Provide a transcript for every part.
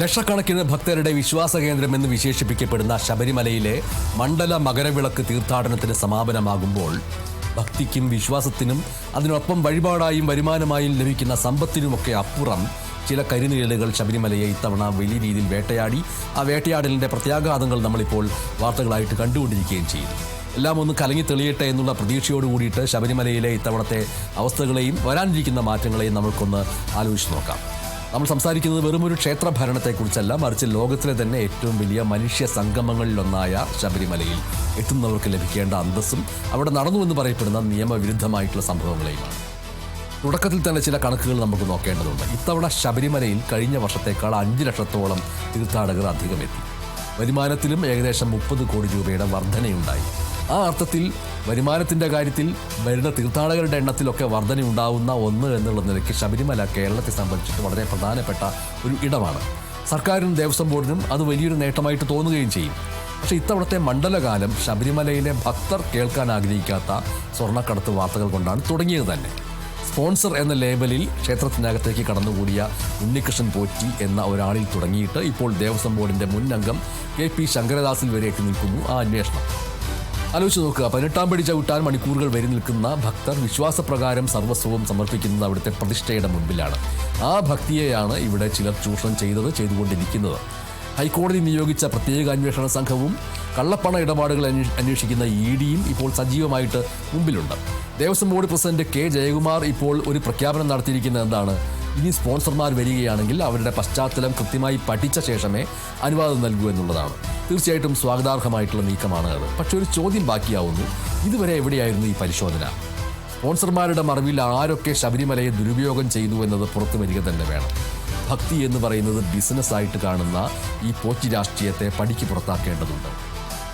ലക്ഷക്കണക്കിന് ഭക്തരുടെ വിശ്വാസ കേന്ദ്രമെന്ന് വിശേഷിപ്പിക്കപ്പെടുന്ന ശബരിമലയിലെ മണ്ഡല മകരവിളക്ക് തീർത്ഥാടനത്തിന് സമാപനമാകുമ്പോൾ ഭക്തിക്കും വിശ്വാസത്തിനും അതിനൊപ്പം വഴിപാടായും വരുമാനമായും ലഭിക്കുന്ന സമ്പത്തിനുമൊക്കെ അപ്പുറം ചില കരിനിഴലുകൾ ശബരിമലയെ ഇത്തവണ വലിയ രീതിയിൽ വേട്ടയാടി. ആ വേട്ടയാടലിന്റെ പ്രത്യാഘാതങ്ങൾ നമ്മളിപ്പോൾ വാർത്തകളായിട്ട് കണ്ടുകൊണ്ടിരിക്കുകയും ചെയ്യുന്നു എല്ലാം ഒന്ന് കലങ്ങി തെളിയട്ടെ എന്നുള്ള പ്രതീക്ഷയോട് കൂടിയിട്ട് ശബരിമലയിലെ ഇത്തവണത്തെ അവസ്ഥകളെയും വരാനിരിക്കുന്ന മാറ്റങ്ങളെയും നമുക്കൊന്ന് ആലോചിച്ച് നോക്കാം. നമ്മൾ സംസാരിക്കുന്നത് വെറും ഒരു ക്ഷേത്ര ഭരണത്തെക്കുറിച്ചല്ല മറിച്ച് ലോകത്തിലെ തന്നെ ഏറ്റവും വലിയ മനുഷ്യ സംഗമങ്ങളിലൊന്നായ ശബരിമലയിൽ എത്തുന്നവർക്ക് ലഭിക്കേണ്ട അന്തസ്സും അവിടെ നടന്നു എന്ന് പറയപ്പെടുന്ന നിയമവിരുദ്ധമായിട്ടുള്ള സംഭവങ്ങളെയുമാണ്. തുടക്കത്തിൽ തന്നെ ചില കണക്കുകൾ നമുക്ക് നോക്കേണ്ടതുണ്ട്. ഇത്തവണ ശബരിമലയിൽ കഴിഞ്ഞ വർഷത്തേക്കാൾ അഞ്ച് ലക്ഷത്തോളം തീർത്ഥാടകർ അധികം എത്തി വരുമാനത്തിലും ഏകദേശം മുപ്പത് കോടി രൂപയുടെ വർധനയുണ്ടായി. ആ അർത്ഥത്തിൽ വരുമാനത്തിന്റെ കാര്യത്തിൽ വരുന്ന തീർത്ഥാടകരുടെ എണ്ണത്തിലൊക്കെ വർധനയുണ്ടാവുന്ന ഒന്ന് എന്നുള്ള നിലയ്ക്ക് ശബരിമല കേരളത്തെ സംബന്ധിച്ചിട്ട് വളരെ പ്രധാനപ്പെട്ട ഒരു ഇടമാണ്. സർക്കാരിനും ദേവസ്വം ബോർഡിനും അത് വലിയൊരു നേട്ടമായിട്ട് തോന്നുകയും ചെയ്യും. പക്ഷേ ഇത്തവണത്തെ മണ്ഡലകാലം ശബരിമലയിലെ ഭക്തർ കേൾക്കാൻ ആഗ്രഹിക്കാത്ത സ്വർണക്കടത്ത് വാർത്തകൾ കൊണ്ടാണ് തുടങ്ങിയത് തന്നെ. സ്പോൺസർ എന്ന ലേബലിൽ ക്ഷേത്രത്തിനകത്തേക്ക് കടന്നുകൂടിയ ഉണ്ണികൃഷ്ണൻ പോറ്റി എന്ന ഒരാളിൽ തുടങ്ങിയിട്ട് ഇപ്പോൾ ദേവസ്വം ബോർഡിന്റെ മുൻ അംഗം കെ പി ശങ്കരദാസിൽ വരെ എത്തി നിൽക്കുന്നു ആ അന്വേഷണം. ആലോചിച്ച് നോക്കുക. പതിനെട്ടാം പടി ചവിട്ടാൻ മണിക്കൂറുകൾ വരി നിൽക്കുന്ന ഭക്തർ വിശ്വാസപ്രകാരം സർവസ്വവും സമർപ്പിക്കുന്നത് അവിടുത്തെ പ്രതിഷ്ഠയുടെ മുൻപിലാണ്. ആ ഭക്തിയെയാണ് ഇവിടെ ചിലർ ചൂഷണം ചെയ്തത് ചെയ്തുകൊണ്ടിരിക്കുന്നത്. ഹൈക്കോടതി നിയോഗിച്ച പ്രത്യേക അന്വേഷണ സംഘവും കള്ളപ്പണ ഇടപാടുകൾ അന്വേഷിക്കുന്ന ഇ ഡിയും ഇപ്പോൾ സജീവമായിട്ട് മുമ്പിലുണ്ട്. Devaswom board president K Jayakumar ഇപ്പോൾ ഒരു പ്രഖ്യാപനം നടത്തിയിരിക്കുന്നത് എന്താണ്? ഇനി സ്പോൺസർമാർ വരികയാണെങ്കിൽ അവരുടെ പശ്ചാത്തലം കൃത്യമായി പഠിച്ച ശേഷമേ അനുവാദം നൽകൂ എന്നുള്ളതാണ്. തീർച്ചയായിട്ടും സ്വാഗതാർഹമായിട്ടുള്ള നീക്കമാണ് അത്. പക്ഷെ ഒരു ചോദ്യം ബാക്കിയാവുന്നു. ഇതുവരെ എവിടെയായിരുന്നു ഈ പരിശോധന? സ്പോൺസർമാരുടെ മറവിൽ ആരൊക്കെ ശബരിമലയെ ദുരുപയോഗം ചെയ്തു എന്നത് പുറത്തു വരിക തന്നെ വേണം. ഭക്തി എന്ന് പറയുന്നത് ബിസിനസ്സായിട്ട് കാണുന്ന ഈ പോറ്റി രാഷ്ട്രീയത്തെ പടിക്ക് പുറത്താക്കേണ്ടതുണ്ട്.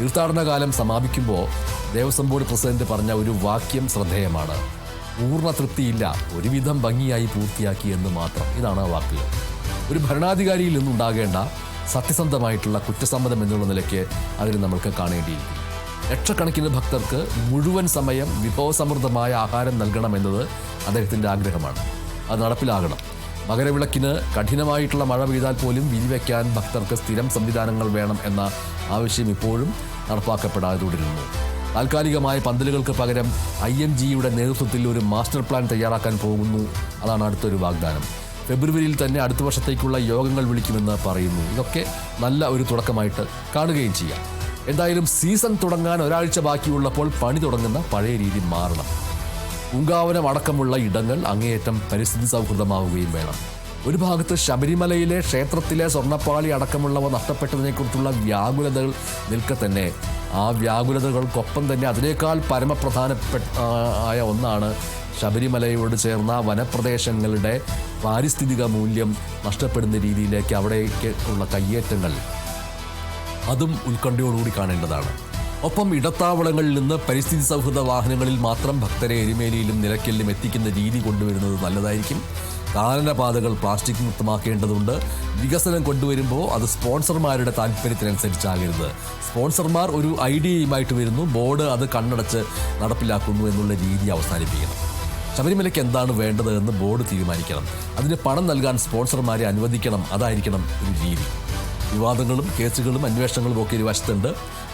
തീർത്ഥാടന കാലം സമാപിക്കുമ്പോൾ ദേവസ്വം ബോർഡ് പ്രസിഡന്റ് പറഞ്ഞ ഒരു വാക്യം ശ്രദ്ധേയമാണ്. പൂർണ തൃപ്തിയില്ല ഒരുവിധം ഭംഗിയായി പൂർത്തിയാക്കി എന്ന് മാത്രം. ഇതാണ് ആ വാക്കുകൾ ഒരു ഭരണാധികാരിയിൽ നിന്നുണ്ടാകേണ്ട സത്യസന്ധമായിട്ടുള്ള കുറ്റസമ്മതം എന്നുള്ള നിലയ്ക്ക് അതിന് നമ്മൾക്ക് കാണേണ്ടിയിരിക്കും ലക്ഷക്കണക്കിന് ഭക്തർക്ക് മുഴുവൻ സമയം വിഭവസമൃദ്ധമായ ആഹാരം നൽകണമെന്നത് അദ്ദേഹത്തിന്റെ ആഗ്രഹമാണ്. അത് നടപ്പിലാകണം. മകരവിളക്കിന് കഠിനമായിട്ടുള്ള മഴ പെയ്താൽ പോലും വിരിവയ്ക്കാൻ ഭക്തർക്ക് സ്ഥിരം സംവിധാനങ്ങൾ വേണം എന്ന ആവശ്യം ഇപ്പോഴും നടപ്പാക്കപ്പെടാതെ തുടരുന്നു താൽക്കാലികമായ പന്തലുകൾക്ക് പകരം ഐ എം ജിയുടെ നേതൃത്വത്തിൽ ഒരു മാസ്റ്റർ പ്ലാൻ തയ്യാറാക്കാൻ പോകുന്നു. അതാണ് അടുത്തൊരു വാഗ്ദാനം. ഫെബ്രുവരിയിൽ തന്നെ അടുത്ത വർഷത്തേക്കുള്ള യോഗങ്ങൾ വിളിക്കുമെന്ന് പറയുന്നു. ഇതൊക്കെ നല്ല ഒരു തുടക്കമായിട്ട് കാണുകയും ചെയ്യാം. എന്തായാലും സീസൺ തുടങ്ങാൻ ഒരാഴ്ച ബാക്കിയുള്ളപ്പോൾ പണി തുടങ്ങുന്ന പഴയ രീതി മാറണം. പൂങ്കാവനം അടക്കമുള്ള ഇടങ്ങൾ അങ്ങേയറ്റം പരിസ്ഥിതി സൗഹൃദമാവുകയും വേണം. ഒരു ഭാഗത്ത് ശബരിമലയിലെ ക്ഷേത്രത്തിലെ സ്വർണപ്പാളി അടക്കമുള്ളവ നഷ്ടപ്പെട്ടതിനെക്കുറിച്ചുള്ള വ്യാകുലതകൾ നിൽക്കെ തന്നെ. ആ വ്യാകുലതകൾക്കൊപ്പം തന്നെ അതിനേക്കാൾ പരമപ്രധാനപ്പെട്ട ആയ ഒന്നാണ് ശബരിമലയോട് ചേർന്ന വനപ്രദേശങ്ങളുടെ പാരിസ്ഥിതിക മൂല്യം നഷ്ടപ്പെടുന്ന രീതിയിലേക്ക് അവിടേക്ക് ഉള്ള കയ്യേറ്റങ്ങൾ. അതും ഉത്കണ്ഠയോടുകൂടി കാണേണ്ടതാണ്. ഒപ്പം ഇടത്താവളങ്ങളിൽ നിന്ന് പരിസ്ഥിതി സൗഹൃദ വാഹനങ്ങളിൽ മാത്രം ഭക്തരെ എരുമേലിയിലും നിലയ്ക്കലിലും എത്തിക്കുന്ന രീതി കൊണ്ടുവരുന്നത് നല്ലതായിരിക്കും. കാനനപാതകൾ പ്ലാസ്റ്റിക് മുക്തമാക്കേണ്ടതുണ്ട്. വികസനം കൊണ്ടുവരുമ്പോൾ അത് സ്പോൺസർമാരുടെ താല്പര്യത്തിനനുസരിച്ചാകരുത്. സ്പോൺസർമാർ ഒരു ഐഡിയയുമായിട്ട് വരുന്നു. ബോർഡ് അത് കണ്ണടച്ച് നടപ്പിലാക്കുന്നു എന്നുള്ള രീതി അവസാനിപ്പിക്കണം. ശബരിമലയ്ക്ക് എന്താണ് വേണ്ടത് എന്ന് ബോർഡ് തീരുമാനിക്കണം. അതിന് പണം നൽകാൻ സ്പോൺസർമാരെ അനുവദിക്കണം. അതായിരിക്കണം ഒരു രീതി. വിവാദങ്ങളും കേസുകളും അന്വേഷണങ്ങളും ഒക്കെ ഒരു വശത്തുണ്ട്.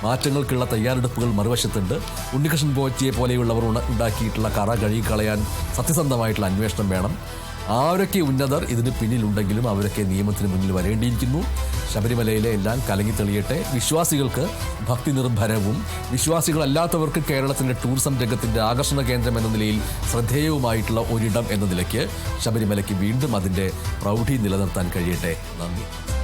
മാറ്റങ്ങൾക്കുള്ള തയ്യാറെടുപ്പുകൾ മറുവശത്തുണ്ട്. ഉണ്ണികൃഷ്ണൻ പോറ്റിയെ പോലെയുള്ളവർ ഉണ- ഉണ്ടാക്കിയിട്ടുള്ള കറ കഴുകിക്കളയാൻ സത്യസന്ധമായിട്ടുള്ള അന്വേഷണം വേണം. ആരൊക്കെ ഉന്നതർ ഇതിന് പിന്നിലുണ്ടെങ്കിലും അവരൊക്കെ നിയമത്തിന് മുന്നിൽ വരേണ്ടിയിരിക്കുന്നു. ശബരിമലയിലെ എല്ലാം കലങ്ങി തെളിയട്ടെ. വിശ്വാസികൾക്ക് ഭക്തി നിർഭരവും വിശ്വാസികളല്ലാത്തവർക്ക് കേരളത്തിന്റെ ടൂറിസം രംഗത്തിന്റെ ആകർഷണ കേന്ദ്രം എന്ന നിലയിൽ ശ്രദ്ധേയവുമായിട്ടുള്ള ഒരിടം എന്ന നിലയ്ക്ക് ശബരിമലയ്ക്ക് വീണ്ടും അതിന്റെ പ്രൗഢി നിലനിർത്താൻ കഴിയട്ടെ. നന്ദി.